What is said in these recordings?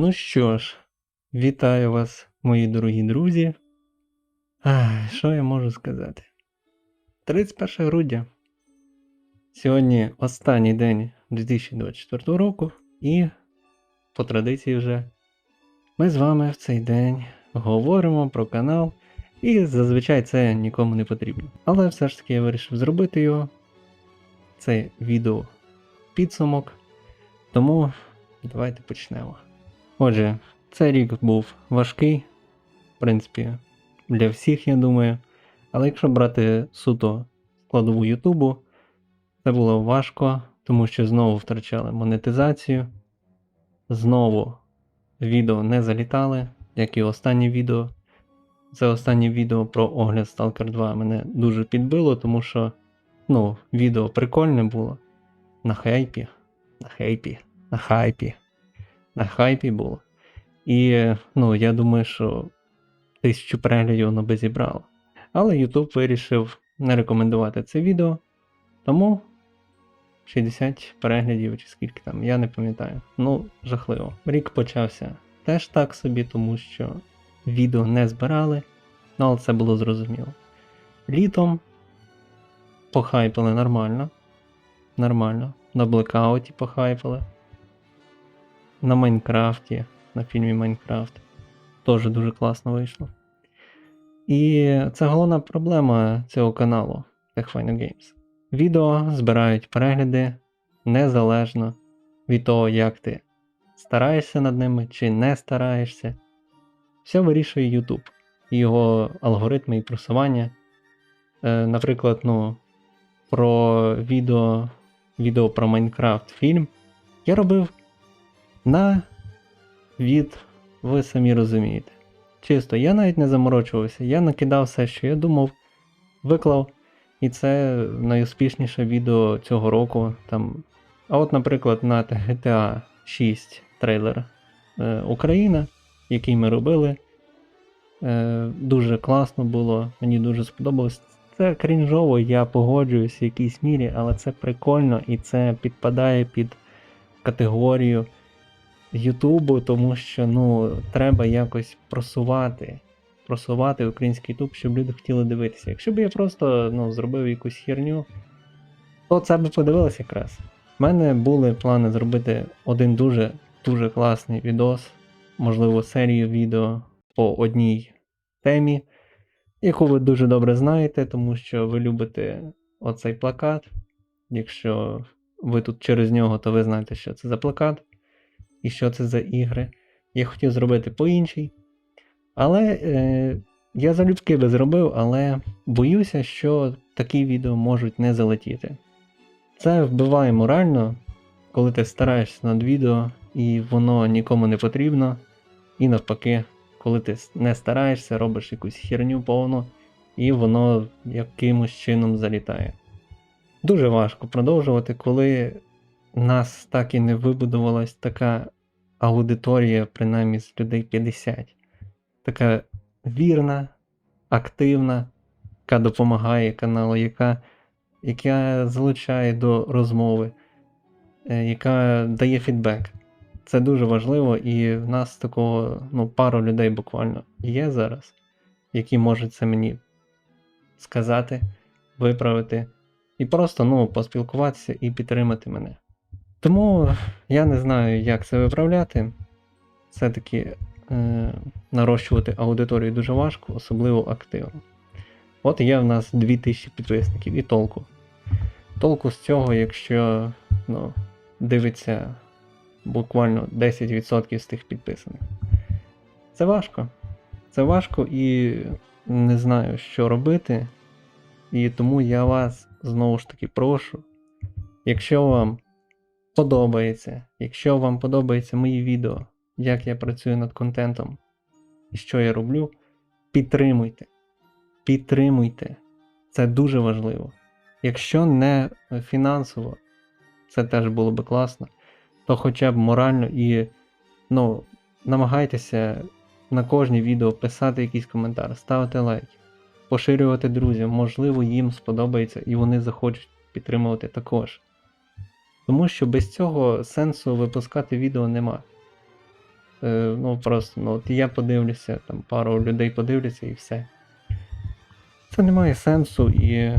Ну що ж, вітаю вас, мої дорогі друзі. Ах, що я можу сказати? 31 грудня. Сьогодні останній день 2024 року, і по традиції вже ми з вами в цей день говоримо про канал, і зазвичай це нікому не потрібно. Але все ж таки я вирішив зробити його. Це відео підсумок. Тому давайте почнемо. Отже, цей рік був важкий, в принципі, для всіх, я думаю. Але якщо брати суто складову Ютубу, це було важко, тому що знову втрачали монетизацію. Знову відео не залітали, як і останнє відео. Це останнє відео про огляд Stalker 2 мене дуже підбило, тому що ну, відео прикольне було. На хайпі. На хайпі. На хайпі. На хайпі було. І ну, я думаю, що тисячу переглядів воно би зібрало. Але YouTube вирішив не рекомендувати це відео, тому 60 переглядів чи скільки там, я не пам'ятаю. Ну, жахливо. Рік почався теж так собі, тому що відео не збирали, ну, але це було зрозуміло. Літом похайпили нормально. Нормально. На блекауті похайпили. На Майнкрафті, на фільмі Майнкрафт. Теж дуже класно вийшло. І це головна проблема цього каналу Tech Final Games. Відео збирають перегляди незалежно від того, як ти стараєшся над ними чи не стараєшся. Все вирішує YouTube його алгоритми і просування. Е, наприклад, ну, про відео, відео про Майнкрафт фільм я робив на від, ви самі розумієте. Чисто, я навіть не заморочувався, я накидав все, що я думав, виклав. І це найуспішніше відео цього року. Там. А от, наприклад, на GTA 6 трейлер е, Україна, який ми робили. Е, Дуже класно було, мені дуже сподобалось. Це крінжово, я погоджуюсь в якійсь мірі, але це прикольно і це підпадає під категорію Ютубу, тому що ну, треба якось просувати. Просувати український Ютуб, щоб люди хотіли дивитися. Якщо б я просто ну, зробив якусь херню, то це б подивилось якраз. У мене були плани зробити один дуже дуже класний відос, можливо, серію відео по одній темі, яку ви дуже добре знаєте, тому що ви любите оцей плакат. Якщо ви тут через нього, то ви знаєте, що це за плакат і що це за ігри. Я хотів зробити по іншій. Але е, я залюбки би зробив, але боюся, що такі відео можуть не залетіти. Це вбиває морально, коли ти стараєшся над відео і воно нікому не потрібно. І навпаки, коли ти не стараєшся, робиш якусь херню повну, і воно якимось чином залітає. Дуже важко продовжувати, коли нас так і не вибудувалась така аудиторія, принаймні з людей 50 така вірна, активна, яка допомагає каналу, яка яка залучає до розмови, е, яка дає фідбек. Це дуже важливо, і в нас такого ну, пару людей буквально є зараз, які можуть це мені сказати, виправити, і просто ну, поспілкуватися і підтримати мене. Тому я не знаю, як це виправляти. Все-таки е, нарощувати аудиторію дуже важко, особливо активно. От є в нас 2000 підписників і толку. Толку з цього, якщо ну, дивиться буквально 10% з тих підписаних. Це важко. Це важко і не знаю, що робити. І тому я вас знову ж таки прошу. Якщо вам подобається, якщо вам подобаються мої відео, як я працюю над контентом і що я роблю, підтримуйте. Підтримуйте. Це дуже важливо. Якщо не фінансово, це теж було би класно, то хоча б морально і ну, намагайтеся на кожне відео писати якийсь коментар, ставити лайки, поширювати друзям, можливо, їм сподобається і вони захочуть підтримувати також. Тому що без цього сенсу випускати відео нема. Е, ну просто ну, от я подивлюся, там пару людей подивляться і все. Це не має сенсу і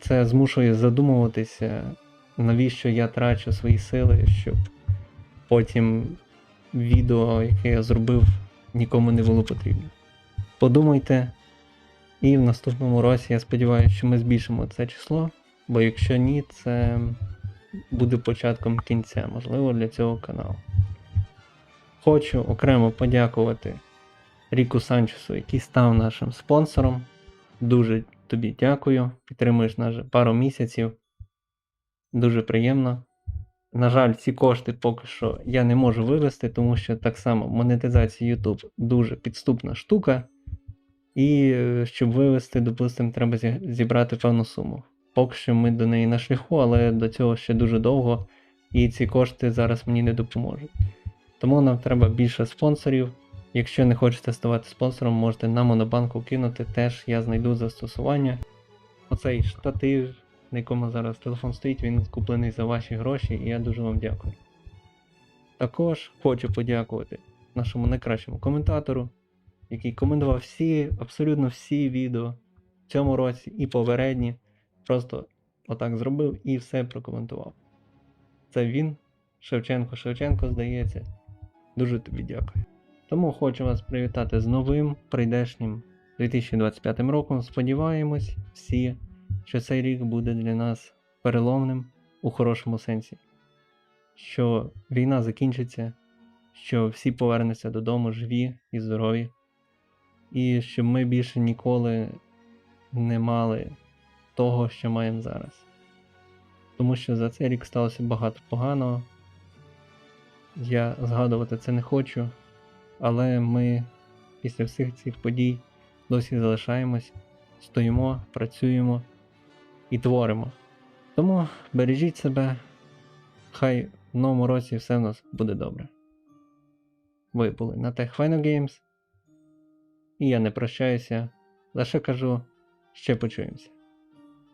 це змушує задумуватися, навіщо я трачу свої сили, щоб потім відео, яке я зробив, нікому не було потрібно. Подумайте, і в наступному році я сподіваюся, що ми збільшимо це число, бо якщо ні, це буде початком кінця, можливо, для цього каналу. Хочу окремо подякувати Ріку Санчесу, який став нашим спонсором. Дуже тобі дякую. Підтримуєш нас пару місяців. Дуже приємно. На жаль, ці кошти поки що я не можу вивести, тому що так само монетизація YouTube дуже підступна штука. І е, щоб вивести, допустимо, треба зібрати певну суму. Поки що ми до неї на шляху, але до цього ще дуже довго, і ці кошти зараз мені не допоможуть. Тому нам треба більше спонсорів. Якщо не хочете ставати спонсором, можете на монобанку кинути, теж я знайду застосування. Оцей штатив, на якому зараз телефон стоїть, він куплений за ваші гроші, і я дуже вам дякую. Також хочу подякувати нашому найкращому коментатору, який коментував всі, абсолютно всі відео в цьому році і попередні. Просто отак зробив і все прокоментував. Це він, Шевченко Шевченко, здається. Дуже тобі дякую. Тому хочу вас привітати з новим прийдешнім 2025 роком. Сподіваємось всі, що цей рік буде для нас переломним у хорошому сенсі. Що війна закінчиться, що всі повернуться додому живі і здорові, і щоб ми більше ніколи не мали того, що маємо зараз. Тому що за цей рік сталося багато поганого. Я згадувати це не хочу, але ми після всіх цих подій досі залишаємось, стоїмо, працюємо і творимо. Тому бережіть себе, хай в новому році все в нас буде добре. Ви були на Tech Final Games. І я не прощаюся, лише кажу, ще почуємося.